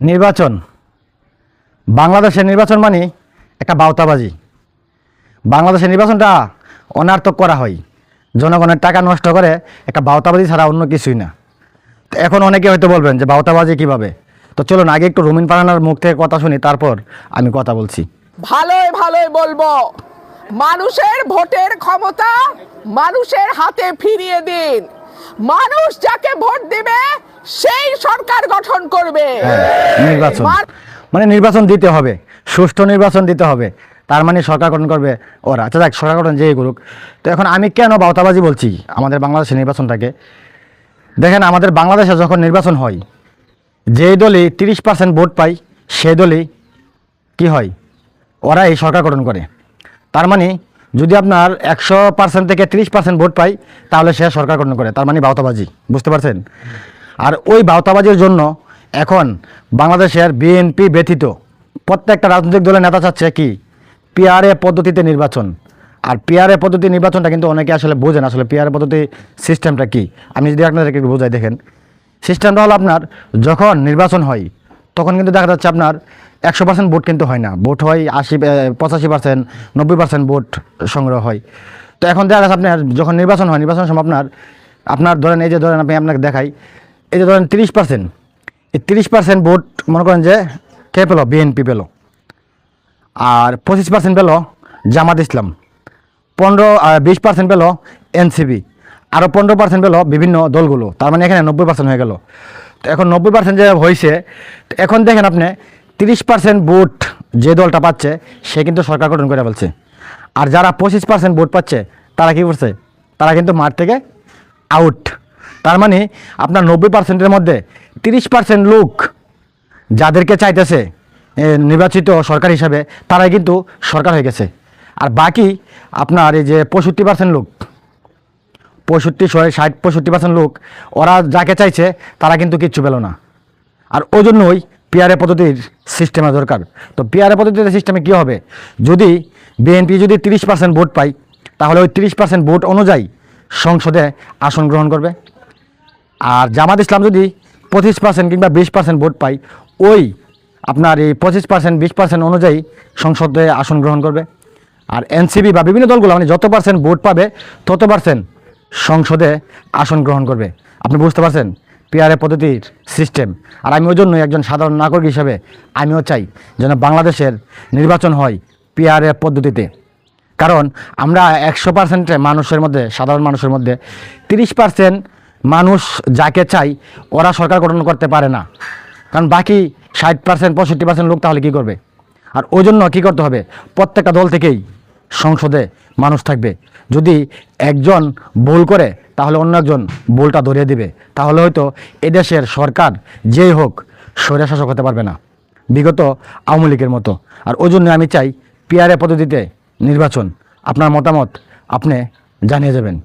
নির্বাচন। বাংলাদেশের নির্বাচন মানে একটা বাউতাবাজি। বাংলাদেশের নির্বাচনটা অনার্থক করা হয়। জনগণের টাকা নষ্ট করে একটা বাউতাবাজি ছাড়া অন্য কিছুই না। তো এখন অনেকে হয়তো বলবেন যে বাউতাবাজি কীভাবে? তো চলুন, আগে একটু রুমিন পারানার মুখ থেকে কথা শুনি, তারপর আমি কথা বলছি। ভালোই ভালোই বলব। মানুষের ভোটের ক্ষমতা মানুষের হাতে ফিরিয়ে দিন। মানুষ যাকে ভোট দিবে সেই সরকার গঠন করবে। নির্বাচন। মানে নির্বাচন দিতে হবে সুষ্ঠু নির্বাচন দিতে হবে তার মানে সরকার গঠন করবে ওরা। আচ্ছা দেখ সরকার গঠন যেই করুক। তো এখন আমি কেন বাউতাবাজি বলছি আমাদের বাংলাদেশের নির্বাচনটাকে? দেখেন আমাদের বাংলাদেশে যখন নির্বাচন হয় যেই দলই তিরিশ পার্সেন্ট ভোট পায় সেই দলই কি হয়? ওরা এই সরকার গঠন করে। তার মানে যদি আপনার একশো পার্সেন্ট থেকে তিরিশ পার্সেন্ট ভোট পায় তাহলে সে সরকার গঠন করে। তার মানে বাউতাবাজি। বুঝতে পারছেন? আর ওই বাউতাবাজির জন্য এখন বাংলাদেশের বিএনপি ব্যতীত প্রত্যেকটা রাজনৈতিক দলের নেতা চাচ্ছে কি? পিআরএ পদ্ধতিতে নির্বাচন। আর পিআরএ পদ্ধতি নির্বাচনটা কিন্তু অনেকে আসলে বোঝেন আসলে পিআরএ পদ্ধতি সিস্টেমটা কি? আমি যদি আপনাদেরকে একটু বোঝাই, দেখেন। সিস্টেমটা হলো আপনার, যখন নির্বাচন হয়, তখন কিন্তু দেখা যাচ্ছে আপনার একশো পার্সেন্ট ভোট কিন্তু হয় না। ভোট হয় আশি পঁচাশি পার্সেন্ট, নব্বই পার্সেন্ট ভোট সংগ্রহ হয়। তো এখন দেখা যাচ্ছে আপনার, যখন নির্বাচন হয়, নির্বাচনের সময় আপনার আপনার ধরেন এই যে ধরেন আমি আপনাকে দেখাই এই যে ধরেন তিরিশ পার্সেন্ট এই তিরিশ পার্সেন্ট ভোট, মনে করেন যে, কে পেল? বিএনপি পেল। আর পঁচিশ পার্সেন্ট পেল জামাত ইসলাম। পনেরো বিশ পার্সেন্ট পেল এনসিবি আরও পনেরো পার্সেন্ট পেল বিভিন্ন দলগুলো। তার মানে এখানে নব্বই পার্সেন্ট হয়ে গেল। তো এখন নব্বই পার্সেন্ট যে হয়েছে তো এখন দেখেন আপনি, তিরিশ পার্সেন্ট ভোট যে দলটা পাচ্ছে, সে কিন্তু সরকার গঠন করে ফেলছে। আর যারা পঁচিশ পার্সেন্ট ভোট পাচ্ছে, তারা কী করছে? তারা কিন্তু মাঠ থেকে আউট তার মানে আপনার নব্বই পার্সেন্টের মধ্যে তিরিশ পার্সেন্ট লোক যাদেরকে চাইতেছে নির্বাচিত সরকার হিসাবে, তারাই কিন্তু সরকার হয়ে গেছে। আর বাকি আপনার এই যে পঁয়ষট্টি পার্সেন্ট লোক, পঁয়ষট্টি, ছয়, ষাট, পঁয়ষট্টি পার্সেন্ট লোক, ওরা যাকে চাইছে, তারা কিন্তু কিচ্ছু পেল না। আর ওই জন্যই পিআরএ পদ্ধতির সিস্টেমে দরকার। তো পিআরএ পদ্ধতির সিস্টেমে কী হবে? যদি বিএনপি যদি তিরিশ পার্সেন্ট ভোট পায়, তাহলে ওই তিরিশ পার্সেন্ট ভোট অনুযায়ী সংসদে আসন গ্রহণ করবে। আর জামাত ইসলাম যদি পঁচিশ পার্সেন্ট কিংবা বিশ পার্সেন্ট ভোট পায়, ওই আপনার এই পঁচিশ পার্সেন্ট বিশ পার্সেন্ট অনুযায়ী সংসদে আসন গ্রহণ করবে। আর এনসিবি বা বিভিন্ন দলগুলো মানে যত পার্সেন্ট ভোট পাবে, তত পার্সেন্ট সংসদে আসন গ্রহণ করবে। আপনি বুঝতে পারছেন? পিআরএ পদ্ধতির সিস্টেম আর আমি ওই জন্যই একজন সাধারণ নাগরিক হিসেবে আমিও চাই যেন বাংলাদেশের নির্বাচন হয় পিআরএ পদ্ধতিতে। কারণ আমরা একশো পার্সেন্টে মানুষের মধ্যে, সাধারণ মানুষের মধ্যে তিরিশ পার্সেন্ট মানুষ যাকে চাই, ওরা সরকার গঠন করতে পারে না। কারণ বাকি ষাট পার্সেন্ট পঁয়ষট্টি পার্সেন্ট লোক তাহলে কী করবে? আর ওই জন্য কী করতে হবে? প্রত্যেকটা দল থেকেই সংসদে মানুষ থাকবে। যদি একজন ভুল করে, তাহলে অন্য একজন ভুলটা ধরিয়ে দিবে। তাহলে হয়তো এদেশের সরকার যেই হোক, স্বৈরাশাসক হতে পারবে না। বিগত আওয়ামী লীগের মতো। আর ওই জন্য আমি চাই, পিআরএ পদ্ধতিতে নির্বাচন। আপনার মতামত আপনি জানিয়ে যাবেন।